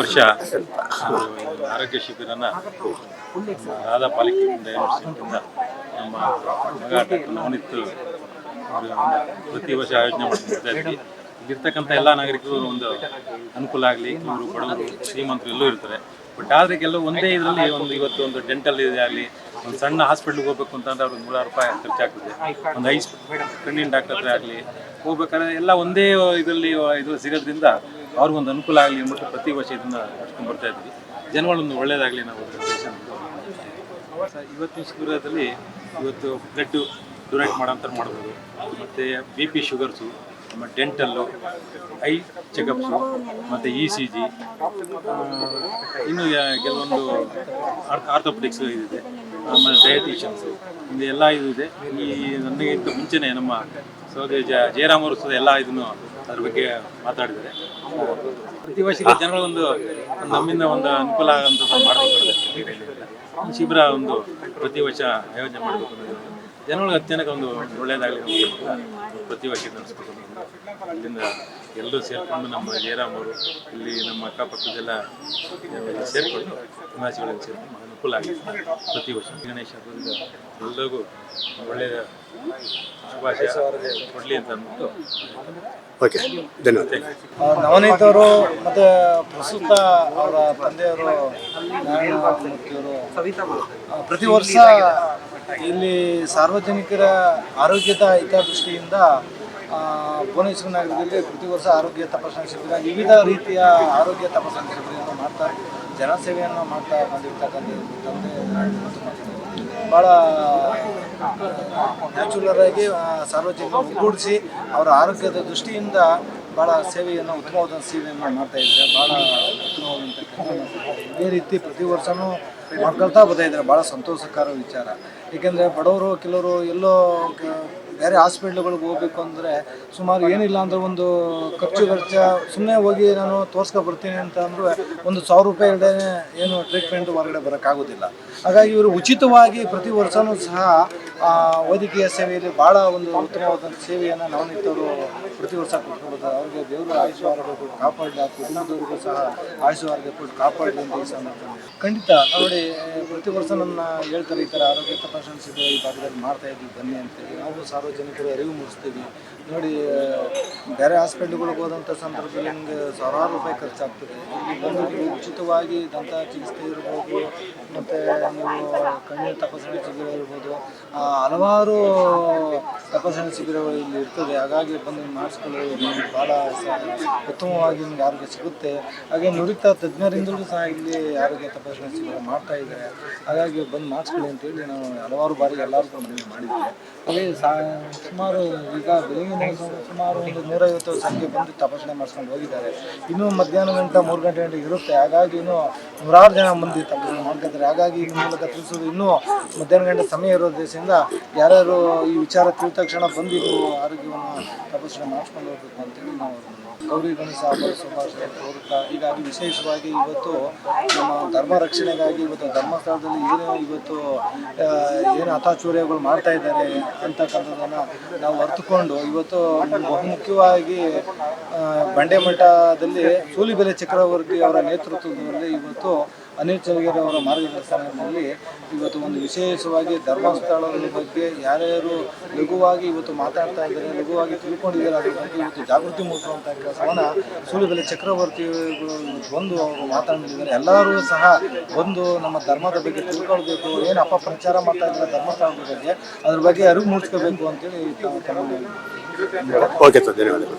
ವರ್ಷ ಆರೋಗ್ಯ ಶಿಬಿರನ ರಾಧಾ ಪಾಲಿಕೆಯಿಂದ ನಮ್ಮ ಮಗ ಡಾಕ್ಟರ್ ಪ್ರತಿ ವರ್ಷ ಆಯೋಜನೆ ಮಾಡ್ತಾ ಇದ್ದೀವಿ. ಇಲ್ಲಿರ್ತಕ್ಕಂಥ ಎಲ್ಲ ನಾಗರಿಕರು ಒಂದು ಅನುಕೂಲ ಆಗಲಿ, ಇವರು ಬಡವರು ಶ್ರೀಮಂತರು ಎಲ್ಲೂ ಇರ್ತಾರೆ. ಬಟ್ ಆದರೆ ಕೆಲವು ಒಂದೇ ಇದರಲ್ಲಿ ಒಂದು ಇವತ್ತು ಒಂದು ಡೆಂಟಲ್ ಇದೆ ಆಗಲಿ, ಒಂದು ಸಣ್ಣ ಹಾಸ್ಪಿಟ್ಲಿಗೆ ಹೋಗ್ಬೇಕು ಅಂತಂದ್ರೆ ಅವ್ರಿಗೆ ನೂರಾರು ರೂಪಾಯಿ ಖರ್ಚಾಗ್ತದೆ. ಒಂದು ಐಸ್ ಕಣ್ಣಿನ ಡಾಕ್ಟರ್ ಆಗಲಿ ಹೋಗ್ಬೇಕಾದ್ರೆ ಎಲ್ಲ ಒಂದೇ ಇದರಲ್ಲಿ ಇದು ಸಿಗೋದ್ರಿಂದ ಅವ್ರಿಗೊಂದು ಅನುಕೂಲ ಆಗಲಿ ಅಂದ್ಬಿಟ್ಟು ಪ್ರತಿ ವರ್ಷ ಇದನ್ನ ನಡ್ಸ್ಕೊಂಡು ಬರ್ತಾ ಇದ್ವಿ. ಜನಗಳೊಂದು ಒಳ್ಳೇದಾಗಲಿ ನಾವು ಇವತ್ತಿನ ಶಿಬಿರದಲ್ಲಿ ಇವತ್ತು ಬ್ಲಡ್ಡು ಡೊನೇಟ್ ಮಾಡೋಂಥ ಮಾಡ್ಬೋದು. ಮತ್ತು ಬಿ ಪಿ ಶುಗರ್ಸು, ನಮ್ಮ ಡೆಂಟಲ್ಲು, ಐ ಚೆಕಪ್ಸು, ಮತ್ತು ಇ ಸಿ ಜಿ ಇನ್ನು ಕೆಲವೊಂದು ಕೆಲವೊಂದು ಆರ್ಥೋಪೆಡಿಕ್ಸ್ ಇದಿದೆ. ಆಮೇಲೆ ಡಯಟಿಷಿಯನ್ಸು ಎಲ್ಲ ಇದು ಇದೆ ಈ ನನಗಿಂತ ಮುಂಚೆನೇ ನಮ್ಮ ಸೌದೆ ಜ, ಜಯರಾಮ್ ಅವರು ಸಹ ಎಲ್ಲ ಇದನ್ನು ಅದ್ರ ಬಗ್ಗೆ ಮಾತಾಡಿದ್ದಾರೆ. ಪ್ರತಿ ಜನರ ಜನಗಳೊಂದು ನಮ್ಮಿಂದ ಒಂದು ಅನುಕೂಲ ಆಗಂತ ಮಾಡಬೇಕು ಶಿಬಿರ ಒಂದು ಪ್ರತಿ ವರ್ಷ ಆಯೋಜನೆ ಮಾಡಬೇಕು ಜನಗಳಿಗೆ ಅತ್ಯಂತ ಒಂದು ಒಳ್ಳೆಯದಾಗಲಿ ಪ್ರತಿ ವರ್ಷ ಇಲ್ಲಿಂದ ಎಲ್ಲರೂ ಸೇರಿಕೊಂಡು ನಮ್ಮ ಜಯರಾಮ್ ಅವರು, ಇಲ್ಲಿ ನಮ್ಮ ಅಕ್ಕಪಕ್ಕದೆಲ್ಲ ಸೇರಿಕೊಂಡು ನಿವಾಸಿಗಳನ್ನು ಸೇರಿಕೊಂಡು ಅನುಕೂಲ ಆಗಿದೆ ಪ್ರತಿ ವರ್ಷ. ಗಣೇಶ ಹಬ್ಬದಿಂದ ಎಲ್ಲರಿಗೂ ಒಳ್ಳೆಯ ಶುಭಾಶಯ ಕೊಡಲಿ ಅಂತ ಅಂದ್ಬಿಟ್ಟು. ಓಕೆ ಧನ್ಯವಾದ. ಆ, ನವನೀತ್ ಅವರು ಮತ್ತೆ ಪ್ರಸ್ತುತ ಅವರ ತಂದೆಯವರು ನಾರಾಯಣಮೂರ್ತಿಯವರು ಪ್ರತಿ ವರ್ಷ ಇಲ್ಲಿ ಸಾರ್ವಜನಿಕರ ಆರೋಗ್ಯದ ಹಿತದೃಷ್ಟಿಯಿಂದ ಆ, ಭುವನೇಶ್ವರ ನಗರದಲ್ಲಿ ಪ್ರತಿ ವರ್ಷ ಆರೋಗ್ಯ ತಪಾಸಣಾ ಶಿಬಿರ ವಿವಿಧ ರೀತಿಯ ಆರೋಗ್ಯ ತಪಾಸಣಾ ಶಿಬಿರವನ್ನು ಮಾಡ್ತಾ ಜನಸೇವೆಯನ್ನು ಮಾಡ್ತಾ ಬಂದಿರ್ತಕ್ಕಂಥ ಭಾಳ ನ್ಯಾಚುರಲ್ ಆಗಿ ಸಾರ್ವಜನಿಕರು ಒಗ್ಗೂಡಿಸಿ ಅವರ ಆರೋಗ್ಯದ ದೃಷ್ಟಿಯಿಂದ ಭಾಳ ಸೇವೆಯನ್ನು ಉತ್ತಮವಾದ ಸೇವೆಯನ್ನು ಮಾಡ್ತಾ ಇದ್ದಾರೆ. ಭಾಳ ಉತ್ತಮವಾದಂಥ ಇದೇ ರೀತಿ ಪ್ರತಿ ವರ್ಷವೂ ಮಾಡ್ಕೊಳ್ತಾ ಬರ್ತಾ ಇದ್ದಾರೆ. ಭಾಳ ಸಂತೋಷಕರ ವಿಚಾರ. ಏಕೆಂದರೆ ಬಡವರು ಕೆಲವರು ಎಲ್ಲೋ ಬೇರೆ ಹಾಸ್ಪಿಟ್ಲ್ಗಳಿಗೆ ಹೋಗ್ಬೇಕು ಅಂದರೆ ಸುಮಾರು ಏನಿಲ್ಲ ಅಂದರೆ ಒಂದು ಖರ್ಚು ಖರ್ಚ ಸುಮ್ಮನೆ ಹೋಗಿ ನಾನು ತೋರ್ಸ್ಕೊ ಬರ್ತೀನಿ ಅಂತ ಅಂದ್ರೆ ಒಂದು ಸಾವಿರ ರೂಪಾಯಿ ಏನು ಟ್ರೀಟ್ಮೆಂಟ್ ಹೊರಗಡೆ ಬರೋಕ್ಕಾಗೋದಿಲ್ಲ. ಹಾಗಾಗಿ ಇವರು ಉಚಿತವಾಗಿ ಪ್ರತಿ ವರ್ಷವೂ ಸಹ ವೈದ್ಯಕೀಯ ಸೇವೆಯಲ್ಲಿ ಭಾಳ ಒಂದು ಉತ್ತಮವಾದಂಥ ಸೇವೆಯನ್ನು ನಿಂತವರು ಪ್ರತಿ ವರ್ಷ ಕೊಟ್ಕೊಡೋದು ಅವ್ರಿಗೆ ದೇವರು ಆಯುಷು ಆರೋಗ್ಯ ಕೊಟ್ಟು ಕಾಪಾಡಲಿ, ಆ ಕುಟುಂಬದವ್ರಿಗೂ ಸಹ ಆಯುಷು ಕೊಟ್ಟು ಕಾಪಾಡಲಿ ಅಂತ ಖಂಡಿತ ನೋಡಿ ಪ್ರತಿ ವರ್ಷ ನನ್ನ ಹೇಳ್ತಾರೆ ಈ ಥರ ಆರೋಗ್ಯ ತಪಾಸಣೆ ಇದೆ ಈ ಭಾಗದಲ್ಲಿ ಮಾಡ್ತಾ ಇದ್ವಿ ಬನ್ನಿ ಅಂತೇಳಿ. ನಾವು ಸಾರ್ವಜನಿಕರು ಅರಿವು ಮೂಡಿಸ್ತೀವಿ. ನೋಡಿ, ಬೇರೆ ಹಾಸ್ಪಿಟ್ಲ್ಗಳಿಗೆ ಹೋದಂಥ ಸಂದರ್ಭದಲ್ಲಿ ನಿಮಗೆ ಸಾವಿರಾರು ರೂಪಾಯಿ ಖರ್ಚಾಗ್ತದೆ. ಇಲ್ಲಿ ಬಂದು ಉಚಿತವಾಗಿ ದಂತ ಚಿಕಿತ್ಸೆ ಇರ್ಬೋದು, ಮತ್ತು ನೀವು ಕಣ್ಣಿನ ತಪಾಸಣೆ ಚಿಕಿತ್ಸೆ ಇರ್ಬೋದು. ಹಲವಾರು ತಪಾಸಣೆ ಶಿಬಿರಗಳು ಇಲ್ಲಿ ಇರ್ತದೆ. ಹಾಗಾಗಿ ಬಂದು ಮಾಡಿಸ್ಕೊಳ್ಳೋದು ನಿಮ್ಗೆ ಭಾಳ ಉತ್ತಮವಾಗಿ ನಿಮ್ಗೆ ಆರೋಗ್ಯ ಸಿಗುತ್ತೆ. ಹಾಗೆ ನುರಿತ ತಜ್ಞರಿಂದಲೂ ಸಹ ಇಲ್ಲಿ ಆರೋಗ್ಯ ತಪಾಸಣೆ ಶಿಬಿರ ಮಾಡ್ತಾ ಇದ್ದಾರೆ. ಹಾಗಾಗಿ ಬಂದು ಮಾಡಿಸ್ಕೊಳ್ಳಿ ಅಂತೇಳಿ ನಾವು ಹಲವಾರು ಬಾರಿ ಎಲ್ಲರಿಗೂ ಮನವಿ ಮಾಡಿದ್ವಿ. ಹಾಗೆ ಸಾ ಸುಮಾರು ಈಗ ಬೆಳಗಿನ ಸುಮಾರು ಒಂದು ನೂರೈವತ್ತು ಸಂಖ್ಯೆ ಬಂದು ತಪಾಸಣೆ ಮಾಡಿಸ್ಕೊಂಡು ಹೋಗಿದ್ದಾರೆ. ಇನ್ನೂ ಮಧ್ಯಾಹ್ನ ಗಂಟೆ ಮೂರು ಗಂಟೆ ಗಂಟೆ ಇರುತ್ತೆ. ಹಾಗಾಗಿ ಇನ್ನೂ ನೂರಾರು ಜನ ಮಂದಿ ತಪಾಸಣೆ ಮಾಡ್ಕೊತಾರೆ ಹಾಗಾಗಿ ಈ ಮೂಲಕ ತಿಳಿಸೋದು ಇನ್ನೂ ಮಧ್ಯಾಹ್ನ ಗಂಟೆ ಸಮಯ ಇರೋದ್ರಿಂದ ಯಾರ್ಯಾರು ಈ ವಿಚಾರ ತಿಳಿದ ತಕ್ಷಣ ಬಂದಿದ್ದು ಆರೋಗ್ಯವನ್ನು ತಪಾಸಣೆ ಮಾಡಿಸ್ಕೊಂಡು ಹೋಗ್ಬೇಕು ಅಂತೇಳಿ ನಾವು ಗೌರಿ ಗಣೇಶ ಹಬ್ಬದ ಶುಭಾಶಯ ಕೋರುತ್ತಾ, ಹೀಗಾಗಿ ವಿಶೇಷವಾಗಿ ಇವತ್ತು ನಮ್ಮ ಧರ್ಮ ರಕ್ಷಣೆಗಾಗಿ ಇವತ್ತು ಧರ್ಮಸ್ಥಳದಲ್ಲಿ ಏನು ಇವತ್ತು ಏನು ಹತಾಚೂರ್ಯಗಳು ಮಾಡ್ತಾ ಇದ್ದಾರೆ ಅಂತಕ್ಕಂಥದ್ದನ್ನು ನಾವು ಅರ್ಥಕೊಂಡು ಇವತ್ತು ಬಹುಮುಖ್ಯವಾಗಿ ಬಂಡೆ ಮಠದಲ್ಲಿ ಸೂಲಿಬೆಲೆ ಚಕ್ರವರ್ತಿ ಅವರ ನೇತೃತ್ವದಲ್ಲಿ ಇವತ್ತು ಅನಿಲ್ ಚೌಗೇರಿ ಅವರ ಮಾರ್ಗದರ್ಶನದಲ್ಲಿ ಇವತ್ತು ಒಂದು ವಿಶೇಷವಾಗಿ ಧರ್ಮಸ್ಥಳದ ಬಗ್ಗೆ ಯಾರ್ಯಾರು ಲಘುವಾಗಿ ಇವತ್ತು ಮಾತಾಡ್ತಾ ಇದ್ದಾರೆ, ಲಘುವಾಗಿ ತಿಳ್ಕೊಂಡಿದ್ದಾರೆ ಅದ್ರ ಬಗ್ಗೆ ಇವತ್ತು ಜಾಗೃತಿ ಮೂಡಿಸುವಂಥ ಕೆಲಸವನ್ನು ಸೂಲಿಬೆಲೆ ಚಕ್ರವರ್ತಿಗಳು ಬಂದು ಅವರು ಮಾತಾಡಿದ್ದಾರೆ ಎಲ್ಲರೂ ಸಹ ಬಂದು ನಮ್ಮ ಧರ್ಮದ ಬಗ್ಗೆ ತಿಳ್ಕೊಳ್ಬೇಕು, ಏನು ಅಪಪ್ರಚಾರ ಮಾಡ್ತಾ ಇದ್ದಾರೆ ಧರ್ಮಸ್ಥಳದ ಬಗ್ಗೆ, ಅದ್ರ ಬಗ್ಗೆ ಅರಿವು ಮೂಡಿಸ್ಕೋಬೇಕು ಅಂತೇಳಿ ಓಕೆ ಸರ್ ಧನ್ಯವಾದ